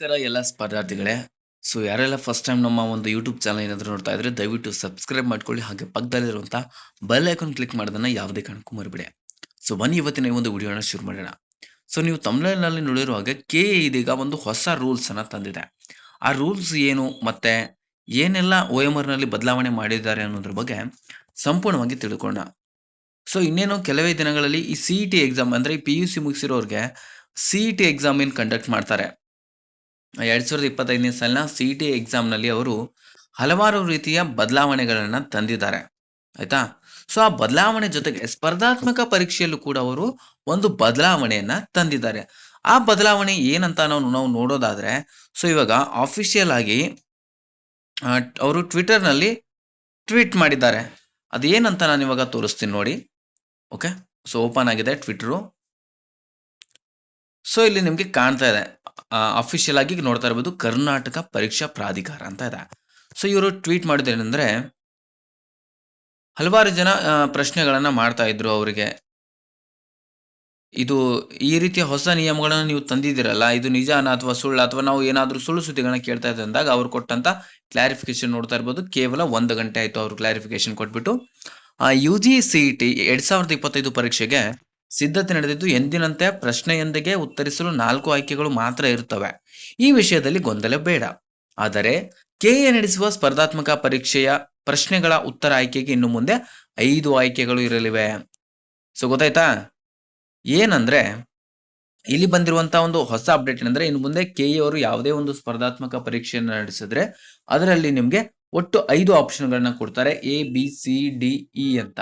ನಮಸ್ಕಾರ ಎಲ್ಲ ಸ್ಪರ್ಧಾರ್ಥಿಗಳೇ ಸೊ ಯಾರೆಲ್ಲ ಫಸ್ಟ್ ಟೈಮ್ ನಮ್ಮ ಒಂದು ಯೂಟ್ಯೂಬ್ ಚಾನಲ್ ಏನಾದರೂ ನೋಡ್ತಾ ಇದ್ರೆ ದಯವಿಟ್ಟು ಸಬ್ಸ್ಕ್ರೈಬ್ ಮಾಡ್ಕೊಳ್ಳಿ, ಹಾಗೆ ಪಕ್ಕದಲ್ಲಿರುವಂಥ ಬೆಲ್ ಐಕಾನ್ ಕ್ಲಿಕ್ ಮಾಡೋದನ್ನ ಯಾವುದೇ ಕಾರಣಕ್ಕೂ ಮರಿಬೇಡಿ. ಸೊ ಬನ್ನಿ ಇವತ್ತಿನ ಈ ಒಂದು ವಿಡಿಯೋನ ಶುರು ಮಾಡೋಣ. ಸೊ ನೀವು ತಮಿಳ್ನಲ್ಲಿ ನೋಡಿರೋ ಹಾಗೆ ಕೆ ಇದೀಗ ಒಂದು ಹೊಸ ರೂಲ್ಸ್ ಅನ್ನ ತಂದಿದೆ. ಆ ರೂಲ್ಸ್ ಏನು ಮತ್ತೆ ಏನೆಲ್ಲ ಒ ಎಂ ನಲ್ಲಿ ಬದಲಾವಣೆ ಮಾಡಿದ್ದಾರೆ ಅನ್ನೋದ್ರ ಬಗ್ಗೆ ಸಂಪೂರ್ಣವಾಗಿ ತಿಳ್ಕೊಳ್ಳೋಣ ಸೊ ಇನ್ನೇನು ಕೆಲವೇ ದಿನಗಳಲ್ಲಿ ಈ ಸಿ ಟಿ ಎಕ್ಸಾಮ್ ಅಂದ್ರೆ ಪಿ ಯು ಸಿ ಮುಗಿಸಿರೋರಿಗೆ ಸಿ ಇ ಟಿ ಎಕ್ಸಾಮ್ ಏನು ಕಂಡಕ್ಟ್ ಮಾಡ್ತಾರೆ? ಎರಡ್ ಸಾವಿರದ ಇಪ್ಪತ್ತೈದನೇ ಸಾಲಿನ ಸಿ ಟಿ ಎಕ್ಸಾಮ್ನಲ್ಲಿ ಅವರು ಹಲವಾರು ರೀತಿಯ ಬದಲಾವಣೆಗಳನ್ನು ತಂದಿದ್ದಾರೆ, ಆಯ್ತಾ? ಸೊ ಆ ಬದಲಾವಣೆ ಜೊತೆಗೆ ಸ್ಪರ್ಧಾತ್ಮಕ ಪರೀಕ್ಷೆಯಲ್ಲೂ ಕೂಡ ಅವರು ಒಂದು ಬದಲಾವಣೆಯನ್ನ ತಂದಿದ್ದಾರೆ. ಆ ಬದಲಾವಣೆ ಏನಂತ ನಾವು ನಾವು ನೋಡೋದಾದ್ರೆ ಸೊ ಇವಾಗ ಆಫಿಷಿಯಲ್ ಆಗಿ ಅವರು ಟ್ವಿಟರ್ನಲ್ಲಿ ಟ್ವೀಟ್ ಮಾಡಿದ್ದಾರೆ. ಅದೇನಂತ ನಾನು ಇವಾಗ ತೋರಿಸ್ತೀನಿ ನೋಡಿ. ಓಕೆ ಸೊ ಓಪನ್ ಆಗಿದೆ ಟ್ವಿಟರು ಸೊ ಇಲ್ಲಿ ನಿಮಗೆ ಕಾಣ್ತಾ ಇದೆ. ಅಫಿಷಿಯಲ್ ಆಗಿ ನೋಡ್ತಾ ಇರ್ಬೋದು ಕರ್ನಾಟಕ ಪರೀಕ್ಷಾ ಪ್ರಾಧಿಕಾರ ಅಂತ ಇದೆ. ಸೊ ಇವರು ಟ್ವೀಟ್ ಮಾಡಿದೇನೆಂದರೆ ಹಲವಾರು ಜನ ಪ್ರಶ್ನೆಗಳನ್ನು ಮಾಡ್ತಾ ಇದ್ರು ಅವರಿಗೆ. ಇದು ಈ ರೀತಿಯ ಹೊಸ ನಿಯಮಗಳನ್ನು ನೀವು ತಂದಿದ್ದೀರಲ್ಲ, ಇದು ನಿಜಾನ ಅಥವಾ ಸುಳ್ಳು ಅಥವಾ ನಾವು ಏನಾದರೂ ಸುಳ್ಳು ಸುದ್ದಿಗಳನ್ನ ಕೇಳ್ತಾ ಇದ್ದೆ ಅಂದಾಗ ಅವ್ರು ಕೊಟ್ಟಂತ ಕ್ಲಾರಿಫಿಕೇಶನ್ ನೋಡ್ತಾ ಇರ್ಬೋದು. ಕೇವಲ ಒಂದು ಗಂಟೆ ಆಯ್ತು ಅವರು ಕ್ಲಾರಿಫಿಕೇಶನ್ ಕೊಟ್ಬಿಟ್ಟು. ಯು ಜಿ ಸಿ ಟಿ ಎರಡ್ ಸಾವಿರದ ಇಪ್ಪತ್ತೈದು ಪರೀಕ್ಷೆಗೆ ಸಿದ್ಧತೆ ನಡೆದಿದ್ದು ಎಂದಿನಂತೆ ಪ್ರಶ್ನೆಯೊಂದಿಗೆ ಉತ್ತರಿಸಲು ನಾಲ್ಕು ಆಯ್ಕೆಗಳು ಮಾತ್ರ ಇರುತ್ತವೆ. ಈ ವಿಷಯದಲ್ಲಿ ಗೊಂದಲ ಬೇಡ. ಆದರೆ ಕೆಎ ನಡೆಸುವ ಸ್ಪರ್ಧಾತ್ಮಕ ಪರೀಕ್ಷೆಯ ಪ್ರಶ್ನೆಗಳ ಉತ್ತರ ಆಯ್ಕೆಗೆ ಇನ್ನು ಮುಂದೆ ಐದು ಆಯ್ಕೆಗಳು ಇರಲಿವೆ. ಸೊ ಗೊತ್ತಾಯ್ತಾ? ಏನಂದ್ರೆ, ಇಲ್ಲಿ ಬಂದಿರುವಂತ ಒಂದು ಹೊಸ ಅಪ್ಡೇಟ್ ಏನಂದ್ರೆ, ಇನ್ನು ಮುಂದೆ ಕೆ ಅವರು ಯಾವುದೇ ಒಂದು ಸ್ಪರ್ಧಾತ್ಮಕ ಪರೀಕ್ಷೆಯನ್ನು ನಡೆಸಿದ್ರೆ, ಅದರಲ್ಲಿ ನಿಮ್ಗೆ ಒಟ್ಟು ಐದು ಆಪ್ಷನ್ಗಳನ್ನ ಕೊಡ್ತಾರೆ. A, B, C, D, E ಅಂತ.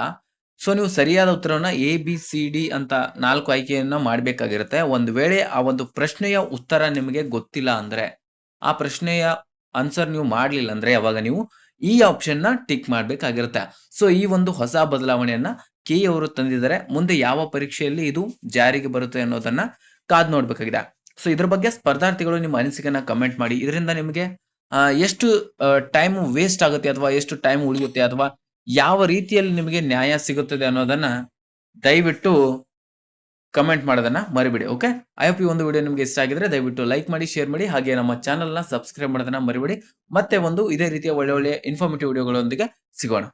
ಸೊ ನೀವು ಸರಿಯಾದ ಉತ್ತರವನ್ನ ಎ ಬಿ ಸಿ ಡಿ ಅಂತ ನಾಲ್ಕು ಆಯ್ಕೆಯನ್ನ ಮಾಡಬೇಕಾಗಿರುತ್ತೆ. ಒಂದು ವೇಳೆ ಆ ಒಂದು ಪ್ರಶ್ನೆಯ ಉತ್ತರ ನಿಮಗೆ ಗೊತ್ತಿಲ್ಲ ಅಂದ್ರೆ, ಆ ಪ್ರಶ್ನೆಯ ಆನ್ಸರ್ ನೀವು ಮಾಡಲಿಲ್ಲ ಅಂದ್ರೆ ಯಾವಾಗ ನೀವು ಈ ಆಪ್ಷನ್ನ ಟಿಕ್ ಮಾಡಬೇಕಾಗಿರುತ್ತೆ. ಸೊ ಈ ಒಂದು ಹೊಸ ಬದಲಾವಣೆಯನ್ನ ಕೆ ಅವರು ತಂದಿದ್ದಾರೆ. ಮುಂದೆ ಯಾವ ಪರೀಕ್ಷೆಯಲ್ಲಿ ಇದು ಜಾರಿಗೆ ಬರುತ್ತೆ ಅನ್ನೋದನ್ನ ಕಾದ್ ನೋಡ್ಬೇಕಾಗಿದೆ. ಸೊ ಇದ್ರ ಬಗ್ಗೆ ಸ್ಪರ್ಧಾರ್ಥಿಗಳು ನಿಮ್ಮ ಅನಿಸಿಕೆನ ಕಮೆಂಟ್ ಮಾಡಿ. ಇದರಿಂದ ನಿಮಗೆ ಎಷ್ಟು ಟೈಮ್ ವೇಸ್ಟ್ ಆಗುತ್ತೆ ಅಥವಾ ಎಷ್ಟು ಟೈಮ್ ಉಳಿಯುತ್ತೆ ಅಥವಾ ಯಾವ ರೀತಿಯಲ್ಲಿ ನಿಮಗೆ ನ್ಯಾಯ ಸಿಗುತ್ತದೆ ಅನ್ನೋದನ್ನ ದಯವಿಟ್ಟು ಕಮೆಂಟ್ ಮಾಡೋದನ್ನ ಮರಿಬಿಡಿ ಓಕೆ ಐ ಹೋಪ್ ಈ ಒಂದು ವಿಡಿಯೋ ನಿಮಗೆ ಇಷ್ಟ ಆಗಿದ್ರೆ ದಯವಿಟ್ಟು ಲೈಕ್ ಮಾಡಿ ಶೇರ್ ಮಾಡಿ, ಹಾಗೆ ನಮ್ಮ ಚಾನೆಲ್ನ ಸಬ್ಸ್ಕ್ರೈಬ್ ಮಾಡೋದನ್ನ ಮರಿಬಿಡಿ. ಮತ್ತೆ ಒಂದು ಇದೇ ರೀತಿಯ ಒಳ್ಳೆ ಒಳ್ಳೆ ಇನ್ಫಾರ್ಮೇಟಿವ್ ವಿಡಿಯೋಗಳೊಂದಿಗೆ ಸಿಗೋಣ.